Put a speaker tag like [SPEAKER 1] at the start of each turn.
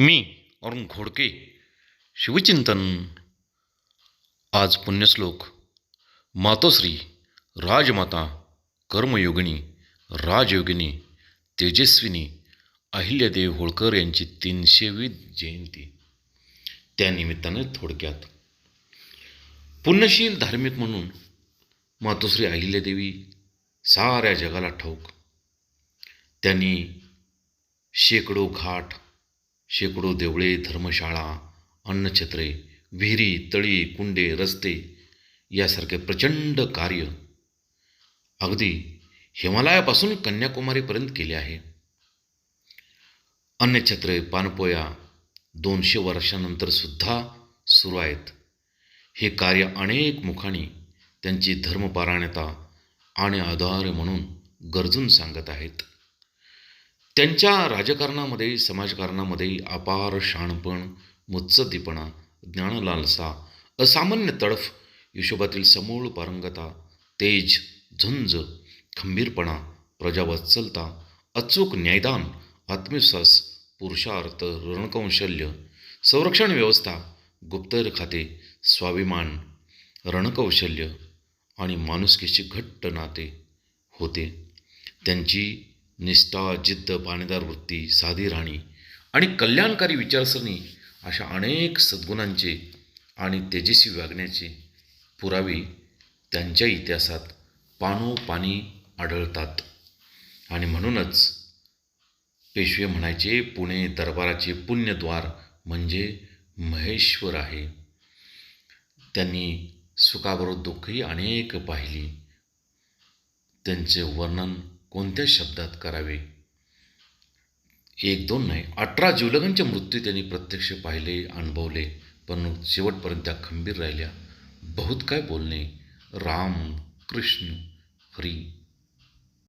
[SPEAKER 1] मी अरुण घोडके शिवचिंतन आज पुण्यश्लोक मातोश्री राजमाता कर्मयोगिनी राजयोगिनी तेजस्विनी अहिल्यादेवी होळकर यांची तीनशेवी जयंती. त्यानिमित्ताने थोडक्यात पुण्यशील धार्मिक म्हणून मातोश्री अहिल्यादेवी साऱ्या जगाला ठाऊक. त्यांनी शेकडो घाट शेकडो देवळे धर्मशाळा अन्नछत्रे विहिरी तळी कुंडे रस्ते यासारखे प्रचंड कार्य अगदी हिमालयापासून कन्याकुमारीपर्यंत केले आहे. अन्नछत्रे पानपोया दोनशे वर्षानंतर सुद्धा सुरू आहेत. हे कार्य अनेक मुखानी त्यांची धर्मपारायणता आणि आधार म्हणून गरजून सांगत आहेत. त्यांच्या राजकारणामध्ये समाजकारणामध्ये अपार शाणपण मुत्सद्दीपणा ज्ञानलालसा असामान्य तडफ हिशोबातील समूळ पारंगता तेज झुंज खंबीरपणा प्रजावत्सलता अचूक न्यायदान आत्मविश्वास पुरुषार्थ रणकौशल्य संरक्षण व्यवस्था गुप्तहेर खाते स्वाभिमान रणकौशल्य आणि माणुसकीची घट्ट नाते होते. त्यांची निष्ठा जिद्द पाणीदार वृत्ती साधी राहणी आणि कल्याणकारी विचारसरणी अशा अनेक सद्गुणांचे आणि तेजस्वी वागण्याचे पुरावे त्यांच्या इतिहासात पानोपानी आढळतात. आणि म्हणूनच पेशवे म्हणायचे पुणे दरबाराचे पुण्यद्वार म्हणजे महेश्वर आहे. त्यांनी सुखाबरोबर दुःखही अनेक पाहिली. त्यांचे वर्णन कोणत्या शब्दात करावे? एक दोन नाही. अठरा जीवलगांचे मृत्यू त्यांनी प्रत्यक्ष पाहिले अनुभवले पण शेवटपर्यंत त्या खंबीर राहिल्या. बहुत काय बोलणे. राम कृष्ण हरी